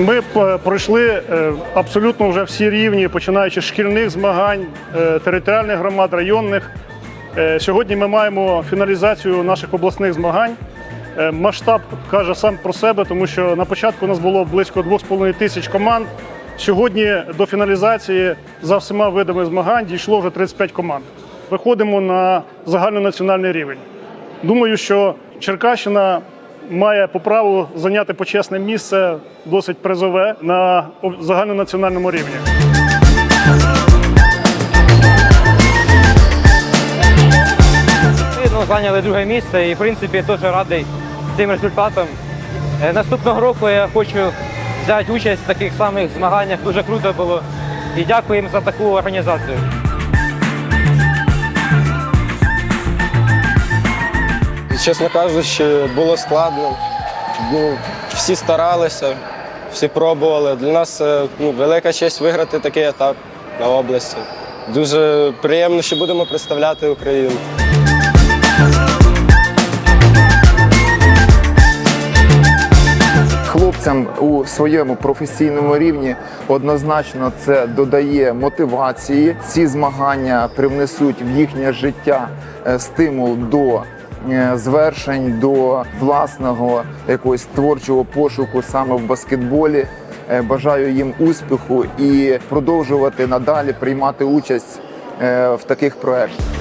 Ми пройшли е, абсолютно вже всі рівні, починаючи з шкільних змагань, е, територіальних громад, районних. Е, Сьогодні ми маємо фіналізацію наших обласних змагань. Е, Масштаб каже сам про себе, тому що на початку у нас було близько 2,5 тисяч команд. Сьогодні до фіналізації за всіма видами змагань дійшло вже 35 команд. Виходимо на загальнонаціональний рівень. Думаю, що Черкащина має по праву зайняти почесне місце, досить призове на загальнонаціональному рівні. Ну, зайняли друге місце і в принципі теж радий цим результатом. Е, Наступного року я хочу взяти участь в таких самих змаганнях. Дуже круто було. І дякую їм за таку організацію. Чесно кажучи, було складно. Ну, всі старалися, всі пробували. Для нас ну, велика честь виграти такий етап на області. Дуже приємно, що будемо представляти Україну. Хлопцям у своєму професійному рівні однозначно це додає мотивації. Ці змагання привнесуть в їхнє життя е, стимул до е, звершень, до власного якогось творчого пошуку саме в баскетболі. Е, Бажаю їм успіху і продовжувати надалі приймати участь е, в таких проектах.